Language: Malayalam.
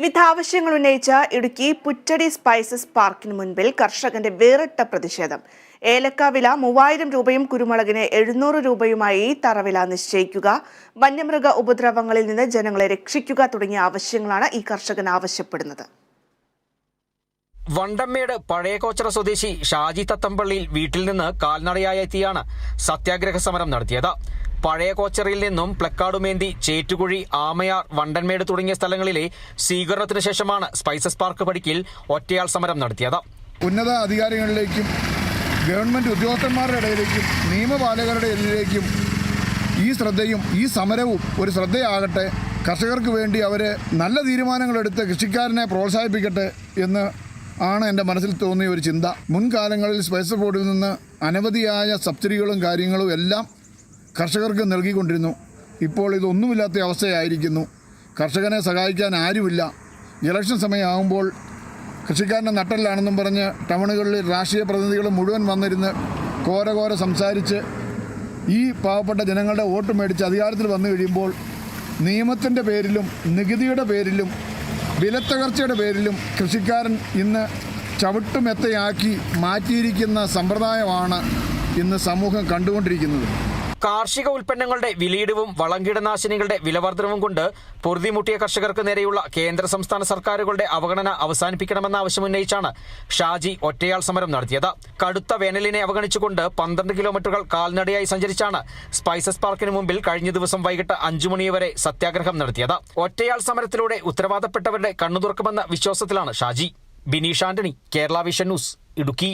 വിവിധ ആവശ്യങ്ങൾ ഉന്നയിച്ച ഇടുക്കി പുറ്റടി സ്പൈസസ് പാർക്കിന് മുൻപിൽ കർഷകന്റെ വേറിട്ട പ്രതിഷേധം. ഏലക്ക വില മൂവായിരം രൂപയും കുരുമുളകിന് എഴുന്നൂറ് രൂപയുമായി തറവില നിശ്ചയിക്കുക. വന്യമൃഗ ഉപദ്രവങ്ങളിൽ നിന്ന് ജനങ്ങളെ രക്ഷിക്കുക തുടങ്ങിയ ആവശ്യങ്ങളാണ് ഈ കർഷകൻ ആവശ്യപ്പെടുന്നത്. വണ്ടമ്മേട് പഴയകോച്ചറ സ്വദേശി ഷാജി തത്തമ്പള്ളിയിൽ വീട്ടിൽ നിന്ന് കാൽനടയായി എത്തിയാണ് സത്യാഗ്രഹ സമരം നടത്തിയത്. പഴയ കോച്ചറിയിൽ നിന്നും പ്ലക്കാടുമേന്തി ചേറ്റുകുഴി ആമയാർ വണ്ടൻമേട് തുടങ്ങിയ സ്ഥലങ്ങളിലെ സ്വീകരണത്തിന് ശേഷമാണ് സ്പൈസസ് പാർക്ക് പടിക്കിൽ ഒറ്റയാൾ സമരം നടത്തിയത്. ഉന്നത അധികാരികളിലേക്കും ഗവൺമെന്റ് ഉദ്യോഗസ്ഥന്മാരുടെ ഇടയിലേക്കും നിയമപാലകരുടെ ഇടയിലേക്കും ഈ ശ്രദ്ധയും ഈ സമരവും ഒരു ശ്രദ്ധയാകട്ടെ. കർഷകർക്ക് വേണ്ടി അവർ നല്ല തീരുമാനങ്ങളെടുത്ത് കൃഷിക്കാരനെ പ്രോത്സാഹിപ്പിക്കട്ടെ എന്ന് ആണ് എന്റെ മനസ്സിൽ തോന്നിയ ഒരു ചിന്ത. മുൻകാലങ്ങളിൽ സ്പൈസസ് ബോർഡിൽ നിന്ന് അനവധിയായ സബ്സിഡികളും കാര്യങ്ങളും എല്ലാം കർഷകർക്ക് നൽകിക്കൊണ്ടിരുന്നു. ഇപ്പോൾ ഇതൊന്നുമില്ലാത്ത അവസ്ഥയായിരിക്കുന്നു. കർഷകനെ സഹായിക്കാൻ ആരുമില്ല. ഇലക്ഷൻ സമയമാകുമ്പോൾ കൃഷിക്കാരന്റെ നട്ടല്ലാണെന്നും പറഞ്ഞ് ടൗണുകളിൽ രാഷ്ട്രീയ പ്രതിനിധികൾ മുഴുവൻ വന്നിരുന്ന് കോരകോര കോര സംസാരിച്ച് ഈ പാവപ്പെട്ട ജനങ്ങളുടെ വോട്ട് മേടിച്ച് അധികാരത്തിൽ വന്നു കഴിയുമ്പോൾ നിയമത്തിന്റെ പേരിലും നികുതിയുടെ പേരിലും വിലത്തകർച്ചയുടെ പേരിലും കൃഷിക്കാരൻ ഇന്ന് ചവിട്ടുമെത്തയാക്കി മാറ്റിയിരിക്കുന്ന സമ്പ്രദായമാണ് ഇന്ന് സമൂഹം കണ്ടുകൊണ്ടിരിക്കുന്നത്. കാർഷിക ഉൽപ്പന്നങ്ങളുടെ വിലയിടിവും വളം കീടനാശിനികളുടെ വിലവർദ്ധനവും കൊണ്ട് പൊറുതിമുട്ടിയ കർഷകർക്ക് നേരെയുള്ള കേന്ദ്ര സംസ്ഥാന സർക്കാരുകളുടെ അവഗണന അവസാനിപ്പിക്കണമെന്ന ആവശ്യമുന്നയിച്ചാണ് ഷാജി ഒറ്റയാൾ സമരം നടത്തിയത്. കടുത്ത വേനലിനെ അവഗണിച്ചുകൊണ്ട് പന്ത്രണ്ട് കിലോമീറ്ററുകൾ കാൽനടയായി സഞ്ചരിച്ചാണ് സ്പൈസസ് പാർക്കിന് മുമ്പിൽ കഴിഞ്ഞ ദിവസം വൈകിട്ട് അഞ്ചു മണി വരെ സത്യാഗ്രഹം നടത്തിയത്. ഒറ്റയാൾ സമരത്തിലൂടെ ഉത്തരവാദപ്പെട്ടവരുടെ കണ്ണു തുറക്കുമെന്ന വിശ്വാസത്തിലാണ് Shaji. Bineesh Antony Kerala vision news Idukki.